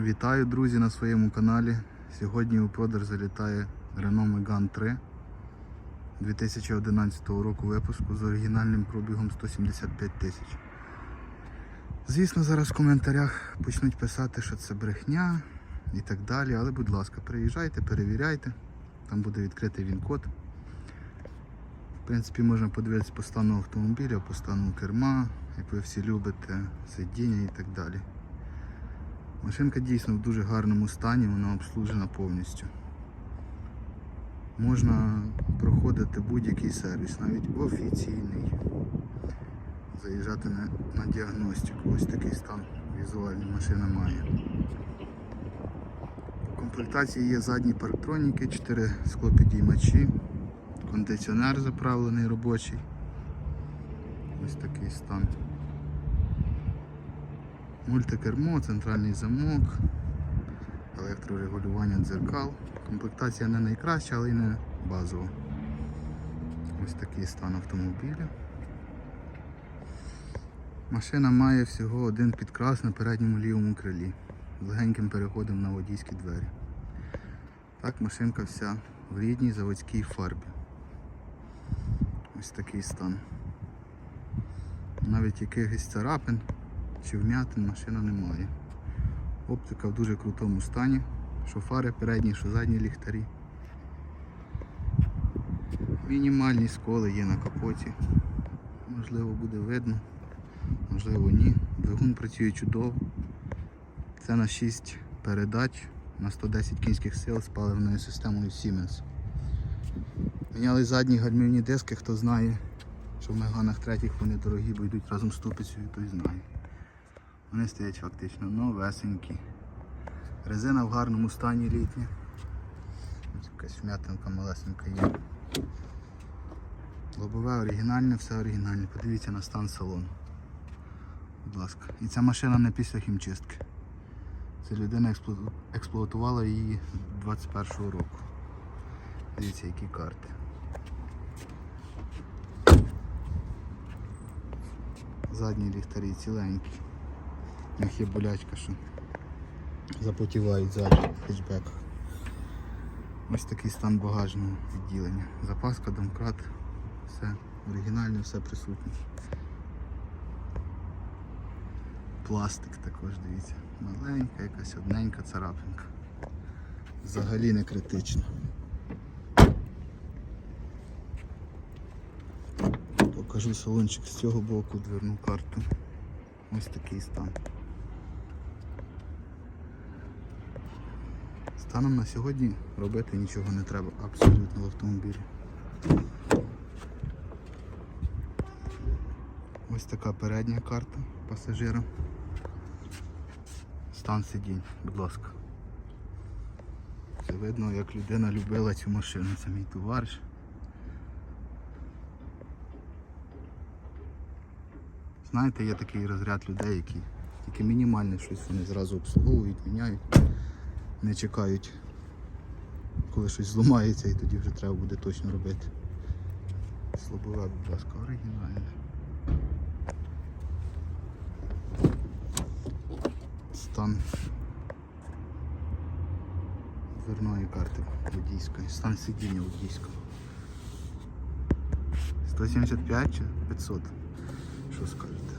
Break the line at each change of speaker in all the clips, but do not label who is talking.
Вітаю, друзі, на своєму каналі. Сьогодні у продаж залітає Renault Megane 3 2011 року випуску з оригінальним пробігом 175 тисяч. Звісно, зараз в коментарях почнуть писати, що це брехня і так далі. Але, будь ласка, приїжджайте, перевіряйте. Там буде відкритий він-код. В принципі, можна подивитися по стану автомобіля, по стану керма, як ви всі любите, сидіння і так далі. Машинка дійсно в дуже гарному стані, вона обслужена повністю. Можна проходити будь-який сервіс, навіть офіційний. Заїжджати на, на діагностику. Ось такий стан візуальний машина має. В комплектації є задні парктроніки, 4 склопідіймачі, кондиціонер заправлений робочий. Ось такий стан. Мультикермо, центральний замок, електрорегулювання дзеркал. Комплектація не найкраща, але й не базова. Ось такий стан автомобіля. Машина має всього один підкрас на передньому лівому крилі з легеньким переходом на водійські двері. Так, машинка вся в рідній заводській фарбі. Ось такий стан. Навіть якихось царапин чи вмятин машина не має. Оптика в дуже крутому стані. Що фари передні, що задні ліхтарі. Мінімальні сколи є на капоті. Можливо буде видно, можливо ні. Двигун працює чудово. Це на 6 передач на 110 кінських сил з паливною системою Siemens. Міняли задні гальмівні диски, хто знає, що в меганах третіх вони дорогі, бо йдуть разом з тупицею, той знає. Вони стоять фактично новесенькі. Резина в гарному стані літня. Якась вм'ятинка малесенька є. Лобове оригінальне, все оригінальне. Подивіться на стан салону. Будь ласка. І ця машина не після хімчистки. Це людина експлуатувала її з 21-го року. Дивіться, які карти. Задні ліхтарі ціленькі. Них є болячка, що запотівають ззаду в хетчбеках. Ось такий стан багажного відділення. Запаска, домкрат, все оригінальне, все присутнє. Пластик також, дивіться. Маленька, якась одненька царапинка. Взагалі не критично. Покажу салончик з цього боку, дверну карту. Ось такий стан. Станом на сьогодні робити нічого не треба абсолютно в автомобілі. Ось така передня карта пасажира. Стан сидінь, будь ласка. Це видно, як людина любила цю машину. Це мій товариш. Знаєте, є такий розряд людей, які тільки мінімальне щось вони зразу обслуговують, міняють, не чекають, коли щось зламається і тоді вже треба буде точно робити. Слабове, будь ласка, оригінальне. Стан дверної карти водійської, стан сидіння водійського. 175 чи 500? Що скажете?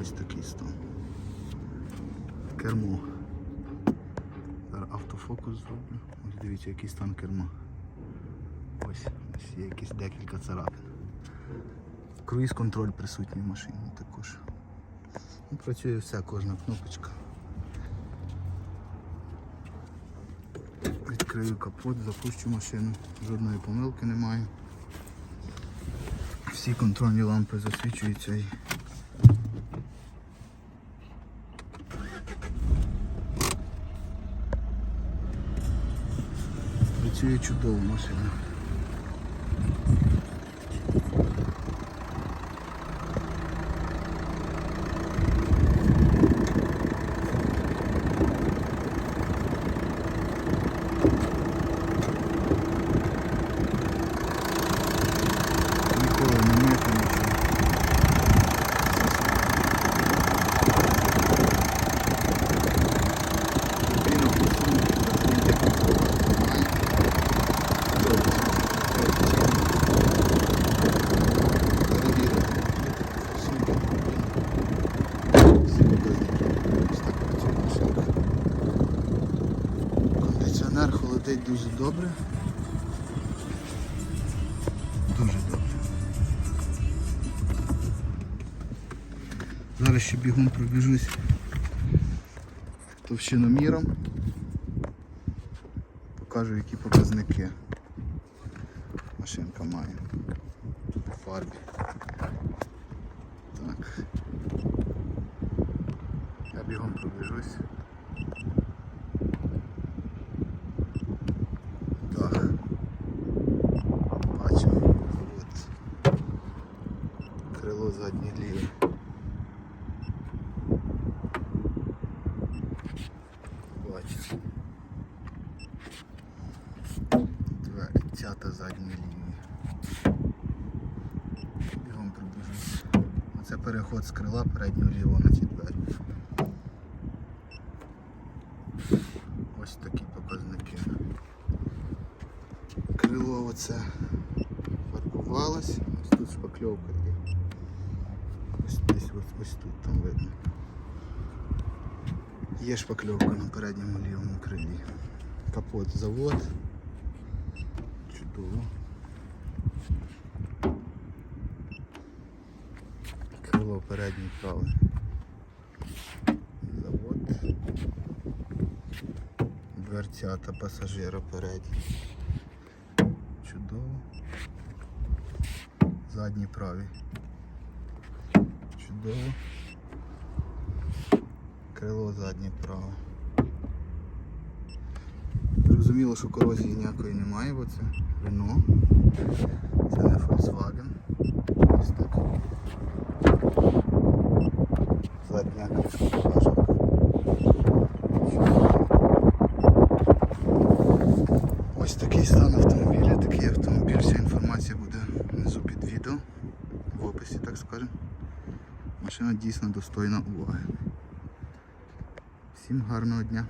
Ось такий стан. Кермо. Автофокус зроблю. Ось дивіться, який стан керма. Ось, ось є якісь декілька царапин. Круїз контроль присутній в машині також. Ну, працює все, кожна кнопочка. Відкрию капот, запущу машину. Жодної помилки немає. Всі контрольні лампи засвічуються працює чудово машина. Ніколи не мити нічого. Летить дуже добре. Дуже добре. Зараз ще бігом пробіжусь товщиноміром. Покажу які показники машинка має по фарбі. Так. Я бігом пробіжусь. Крило заднє ліве. Бачимо. Дверцята задні лінії. Бігом пробіжусь. Оце переход з крила переднього лівого на ці двері. Ось такі показники. Крило оце фарбувалось. Ось тут шпакльовка є. Ось десь ось, ось тут там видно. Є шпакльовка на передньому лівому крилі. Капот завод. Чудово. Крило переднє праве. Завод. Дверцята пасажира передні. Чудово. Задні праві. Чудово. Крило заднє праве. Зрозуміло, що корозії ніякої немає, бо це Renault. Це не Volkswagen. Ось так. Задня. Ось такий стан автомобіля, такий автомобіль. Вся інформація буде внизу під відео, в описі, так скажемо. Машина дійсно достойна уваги. Всім гарного дня.